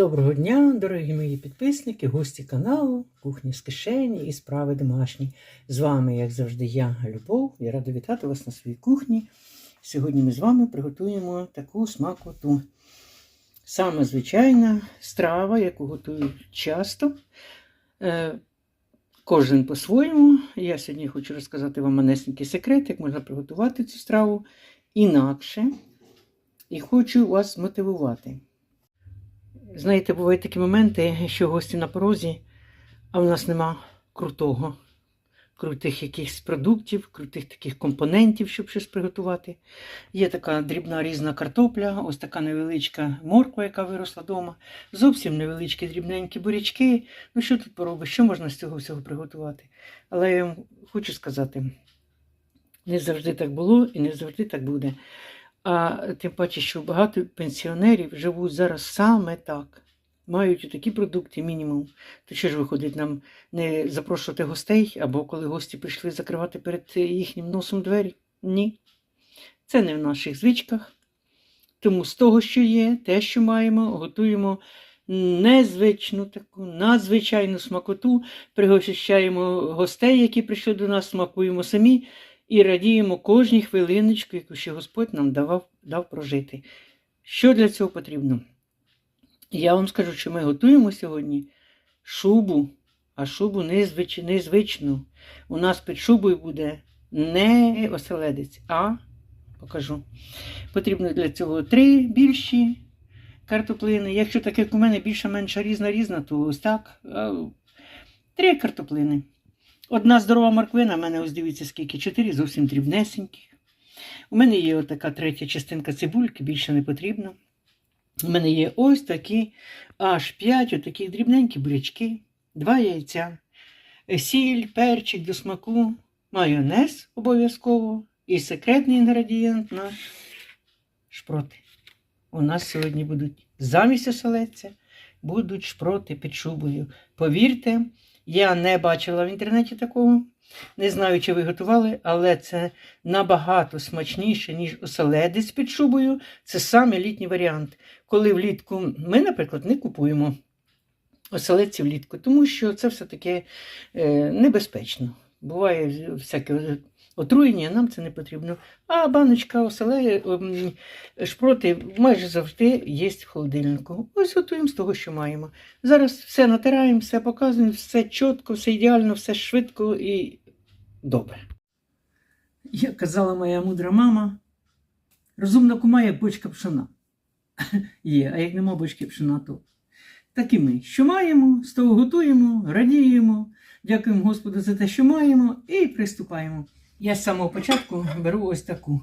Доброго дня, дорогі мої підписники, гості каналу, кухні з кишені і справи домашні. З вами, як завжди, я, Любов. Я рада вітати вас на своїй кухні. Сьогодні ми з вами приготуємо таку смакоту. Саме звичайна страва, яку готують часто. Е, Кожен по-своєму. Я сьогодні хочу розказати вам манесенький секрет, як можна приготувати цю страву інакше. І хочу вас мотивувати. Знаєте, бувають такі моменти, що гості на порозі, а в нас нема крутого, крутих якихось продуктів, крутих таких компонентів, щоб щось приготувати. Є така дрібна різна картопля, ось така невеличка морква, яка виросла вдома, зовсім невеличкі дрібненькі бурячки. Ну що тут поробиш, що можна з цього всього приготувати? Але я вам хочу сказати, не завжди так було і не завжди так буде. А тим паче, що багато пенсіонерів живуть зараз саме так. Мають такі продукти мінімум. То що ж виходить нам не запрошувати гостей, або коли гості прийшли закривати перед їхнім носом двері? Ні. Це не в наших звичках. Тому з того, що є, те, що маємо, готуємо незвичну таку, надзвичайну смакоту, пригощаємо гостей, які прийшли до нас, смакуємо самі і радіємо кожній хвилиночку, яку ще Господь нам давав, дав прожити. Що для цього потрібно? Я вам скажу, що ми готуємо сьогодні шубу, а шубу незвич... незвичну. У нас під шубою буде не оселедець, а покажу. Потрібно для цього три більші картоплини. Якщо так, як у мене більша менша різна різна, то ось так. Три картоплини. Одна здорова морквина, в мене ось дивіться, скільки чотири, зовсім дрібнесенькі. У мене є отака третя частинка цибульки, більше не потрібно. У мене є ось такі аж п'ять отакі дрібненькі бурячки, два яйця, сіль, перчик до смаку, майонез обов'язково і секретний інгредієнт наш шпроти. У нас сьогодні будуть замість оселедця, будуть шпроти під шубою. Повірте, я не бачила в інтернеті такого. Не знаю, чи ви готували, але це набагато смачніше, ніж оселедець під шубою. Це саме літній варіант. Коли влітку ми, наприклад, не купуємо оселедці влітку, тому що це все-таки е, небезпечно. Буває всяке отруєння, нам це не потрібно. А баночка оселе, ем, шпроти майже завжди є в холодильнику. Ось готуємо з того, що маємо. Зараз все натираємо, все показуємо, все чітко, все ідеально, все швидко і добре. Як казала моя мудра мама, розумна кума є бочка пшона. Є, а як нема бочки пшона, то так і ми. Що маємо, з того готуємо, радіємо, дякуємо Господу за те, що маємо, і приступаємо. Я з самого початку беру ось таку.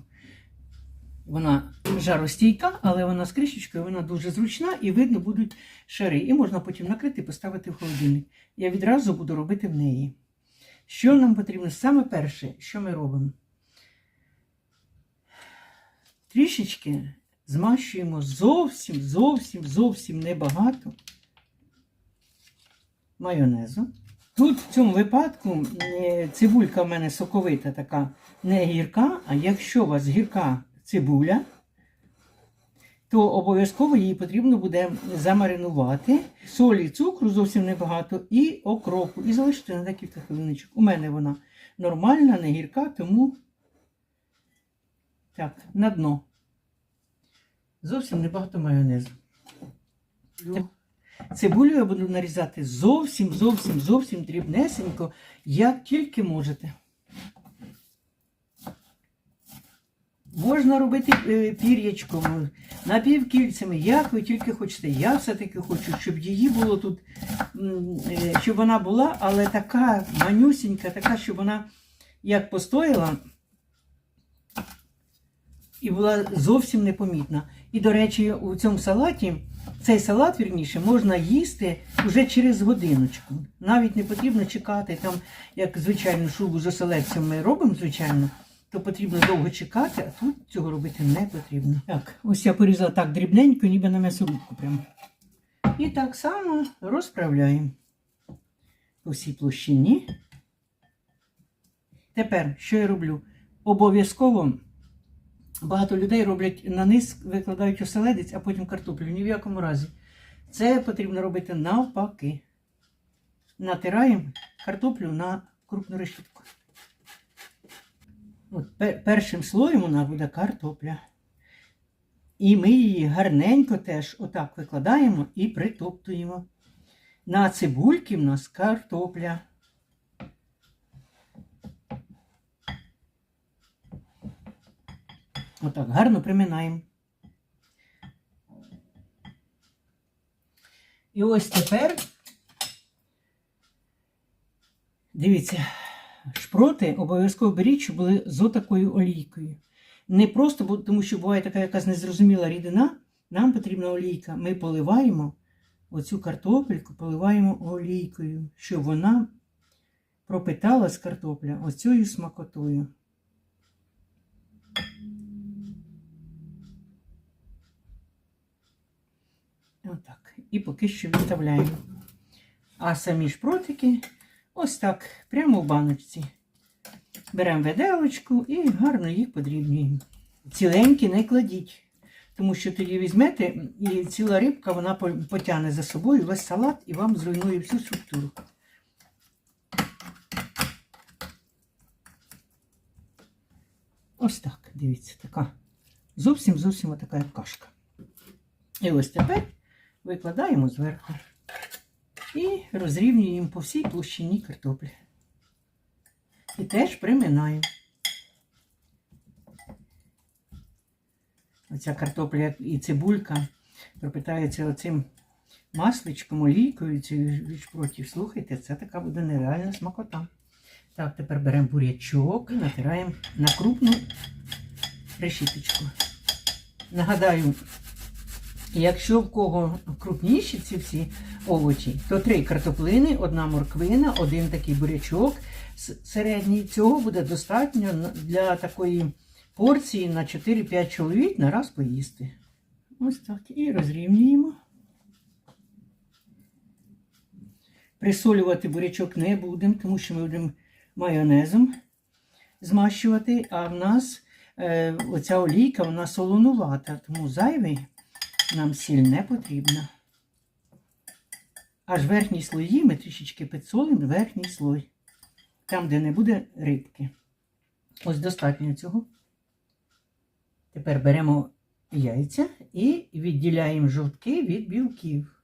Вона жаростійка, але вона з кришечкою, вона дуже зручна і видно будуть шари. І можна потім накрити і поставити в холодильник. Я відразу буду робити в неї. Що нам потрібно? Саме перше, що ми робимо? Трішечки змащуємо зовсім, зовсім, зовсім небагато майонезу. Тут в цьому випадку е, цибулька в мене соковита така не гірка, а якщо у вас гірка цибуля, то обов'язково її потрібно буде замаринувати. Солі, цукру зовсім небагато, і окропу. І залишити на декілька хвилиночок. У мене вона нормальна, не гірка, тому так, на дно. Зовсім небагато майонезу. Цибулю я буду нарізати зовсім, зовсім, зовсім дрібнесенько, як тільки можете. Можна робити е, пір'ячком, напівкільцями, як ви тільки хочете. Я все-таки хочу, щоб її було тут, е, щоб вона була, але така манюсінька, така, щоб вона як постояла і була зовсім непомітна. І, до речі, у цьому салаті, цей салат, вірніше, можна їсти вже через годиночку. Навіть не потрібно чекати, там, як звичайну шубу з оселедцем ми робимо, звичайно, то потрібно довго чекати, а тут цього робити не потрібно. Так, ось я порізала так дрібненько, ніби на м'ясорубку прямо. І так само розправляємо по всій площині. Тепер, що я роблю? Обов'язково багато людей роблять на низ, викладають оселедець, а потім картоплю. Ні в якому разі. Це потрібно робити навпаки. Натираємо картоплю на крупну решітку. От пер- першим слоєм у нас буде картопля. І ми її гарненько теж отак викладаємо і притоптуємо. На цибульки в нас картопля. Отак гарно приминаємо. І ось тепер, дивіться, шпроти обов'язково беріть, щоб були з отакою олійкою. Не просто, тому що буває така якась незрозуміла рідина, нам потрібна олійка. Ми поливаємо оцю картопельку, поливаємо олійкою, щоб вона пропиталась картопля оцею смакотою. Отак. І поки що відставляємо. А самі шпротики ось так, прямо в баночці. Беремо виделочку і гарно їх подрібнюємо. Ціленькі не кладіть, тому що тоді візьмете і ціла рибка вона по- потягне за собою весь салат і вам зруйнує всю структуру. Ось так, дивіться, така. Зовсім зовсім така кашка. І ось тепер викладаємо зверху і розрівнюємо по всій площині картоплі. І теж приминаємо. Оця картопля і цибулька пропитається оцим масличком, олійкою цією від шпротів. Слухайте, це така буде нереальна смакота. Так, тепер беремо бурячок і натираємо на крупну решіточку. Нагадаю, Якщо в кого крупніші ці всі овочі, то три картоплини, одна морквина, один такий бурячок середній. Цього буде достатньо для такої порції на 4-5 чоловік на раз поїсти. Ось так. І розрівнюємо. Присолювати бурячок не будемо, тому що ми будемо майонезом змащувати, а в нас е, оця олійка вона солонувата, тому зайвий нам сіль не потрібна. Аж верхній слої ми трішечки підсолимо верхній слой. Там, де не буде рибки. Ось достатньо цього. Тепер беремо яйця і відділяємо жовтки від білків.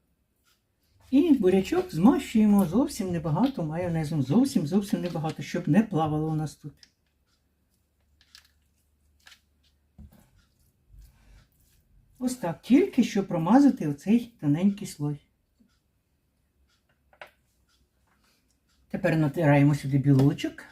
І бурячок змащуємо зовсім небагато майонезом. Зовсім зовсім небагато, щоб не плавало у нас тут. Ось так, тільки що промазати оцей тоненький слой. Тепер натираємо сюди білочок.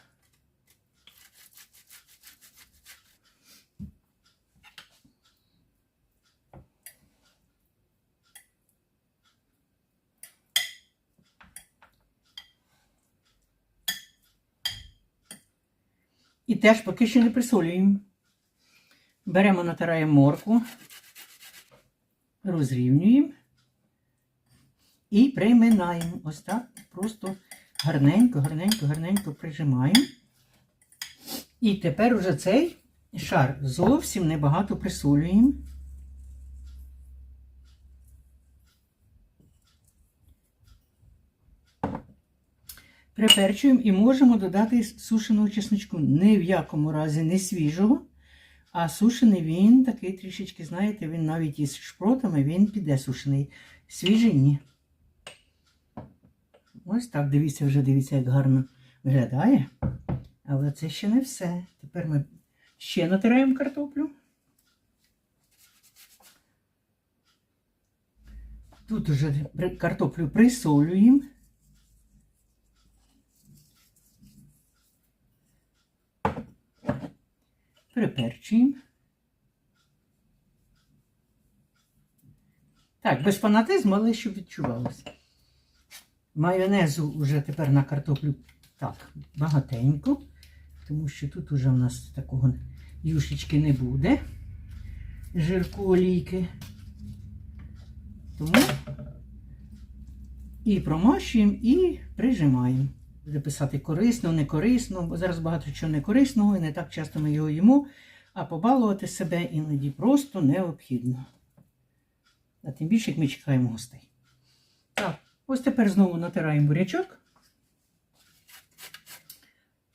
І теж поки що не присолюємо. Беремо, натираємо моркву розрівнюємо і приминаємо. Ось так. Просто гарненько, гарненько, гарненько прижимаємо. І тепер уже цей шар зовсім небагато присолюємо. Приперчуємо і можемо додати сушеного чесночку. Ні в якому разі не свіжого. А сушений він такий трішечки, знаєте, він навіть із шпротами він піде сушений. Свіжий ні. Ось так, дивіться, вже дивіться, як гарно виглядає. Але це ще не все. Тепер ми ще натираємо картоплю. Тут уже картоплю присолюємо. Приперчуємо. Так, без фанатизму, але щоб відчувалося. Майонезу вже тепер на картоплю так, багатенько, тому що тут уже в нас такого юшечки не буде. Жирку олійки. Тому і промащуємо, і прижимаємо. Буде писати корисно, не корисно, бо зараз багато чого не корисного, і не так часто ми його їмо, а побалувати себе іноді просто необхідно. А тим більше, як ми чекаємо гостей. Так, Ось тепер знову натираємо бурячок.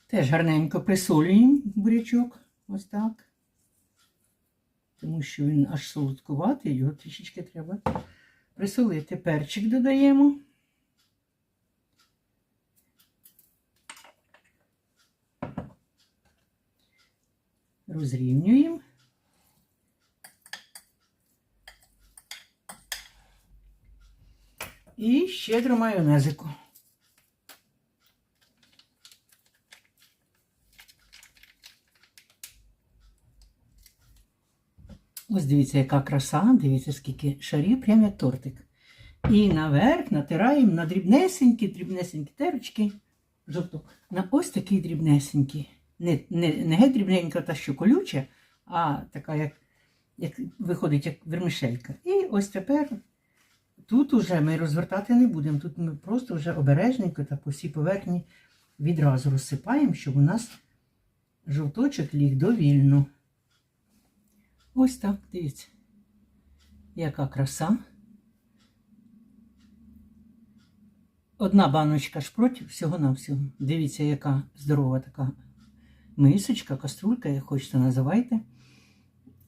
Теж гарненько присолюємо бурячок. Ось так. Тому що він аж солодкуватий, його трішечки треба присолити. Перчик додаємо. Розрівнюємо. І щедро майонезику. Ось дивіться, яка краса, дивіться, скільки шарів, прям як тортик. І наверх натираємо на дрібнесенькі, дрібнесенькі терочки. Жовток. На ось такі дрібнесенькі. Не, не, не геть дрібненька та що колюча, а така, як, як виходить, як вермишелька. І ось тепер тут уже ми розвертати не будемо. Тут ми просто вже обережненько та по всій поверхні відразу розсипаємо, щоб у нас жовточок ліг довільно. Ось так, дивіться. Яка краса. Одна баночка шпротів всього-навсього. Дивіться, яка здорова така мисочка, каструлька, як хочете називайте.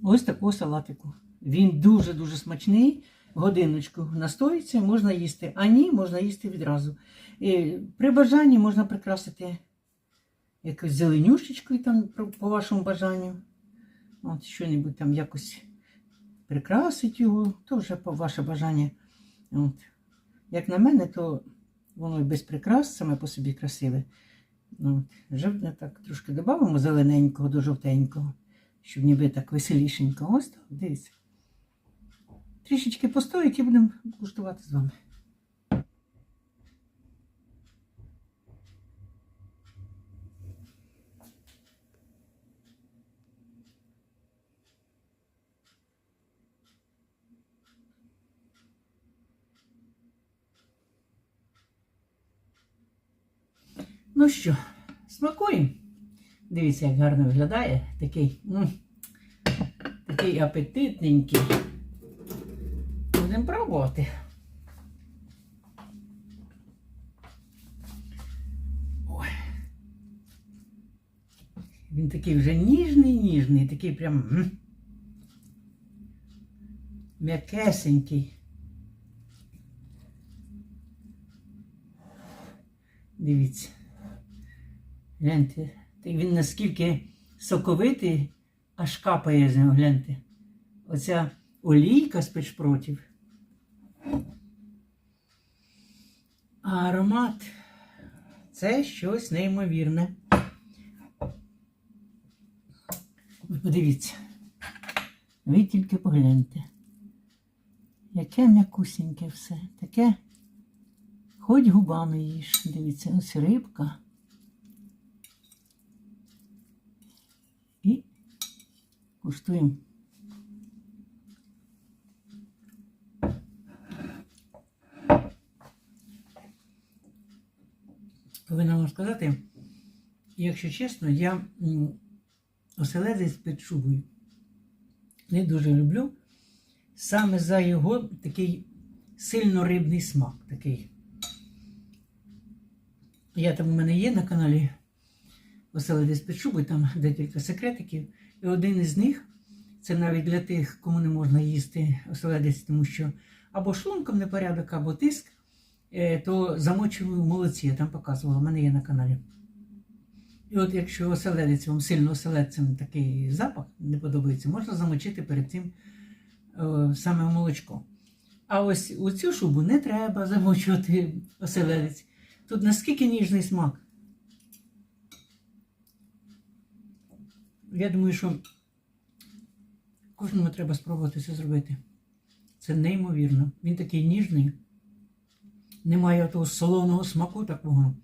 Ось такого салатику. Він дуже-дуже смачний. Годиночку настоїться, можна їсти. А ні, можна їсти відразу. І при бажанні можна прикрасити якось зеленюшечкою там по вашому бажанню. От що-небудь там якось прикрасить його, то вже по ваше бажання. От. Як на мене, то воно і без прикрас саме по собі красиве. От. Жовтне так трошки додамо зелененького до жовтенького, щоб ніби так веселішенько. Ось так, дивіться. Трішечки постоїть і будемо куштувати з вами. Ну що, смакуємо. Дивіться, як гарно виглядає. Такий, м, такий апетитненький. Будемо пробувати. Ой. Він такий вже ніжний, ніжний, такий прям м'якесенький. Дивіться. Гляньте, він наскільки соковитий, аж капає з нього, гляньте. Оця олійка з печпротів. А аромат це щось неймовірне. Подивіться. Ви тільки погляньте. Яке м'якусіньке все. Таке хоч губами їж. Дивіться, ось рибка. І куштуємо. Повинна вам сказати, якщо чесно, я оселедець під шубою не дуже люблю. Саме за його такий сильно рибний смак. Такий. Я там у мене є на каналі оселедець під шубою, там декілька секретиків. І один із них це навіть для тих, кому не можна їсти оселедець, тому що або шлунком непорядок, або тиск, е, то замочую в молоці, я там показувала, у мене є на каналі. І от якщо оселедець вам сильно оселедцем такий запах не подобається, можна замочити перед цим е, саме в молочко. А ось у цю шубу не треба замочувати оселедець. Тут наскільки ніжний смак. Я думаю, що кожному треба спробувати це зробити. Це неймовірно. Він такий ніжний. Немає того солоного смаку такого,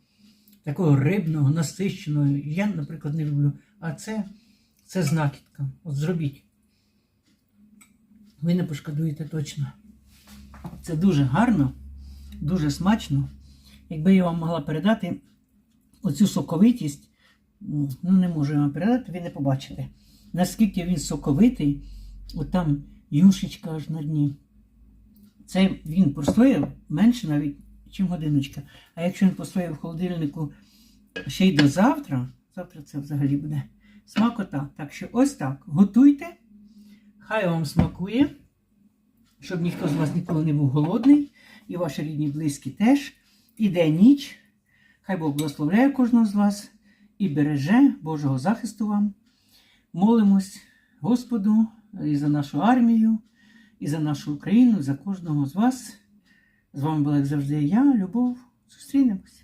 такого рибного, насищеного. Я, наприклад, не люблю. А це, це знахідка. От зробіть. Ви не пошкодуєте точно. Це дуже гарно, дуже смачно. Якби я вам могла передати оцю соковитість, ну не можу вам передати, ви не побачите. Наскільки він соковитий, от там юшечка аж на дні. Це він простояв менше навіть, чим годиночка. А якщо він постояв в холодильнику ще й до завтра, завтра це взагалі буде смакота. Так що ось так. Готуйте, хай вам смакує, щоб ніхто з вас ніколи не був голодний, і ваші рідні близькі теж. Іде ніч. Хай Бог благословляє кожного з вас і береже Божого захисту вам. Молимось Господу і за нашу армію, і за нашу Україну, і за кожного з вас. З вами була, як завжди, я, Любов. Зустрінемось.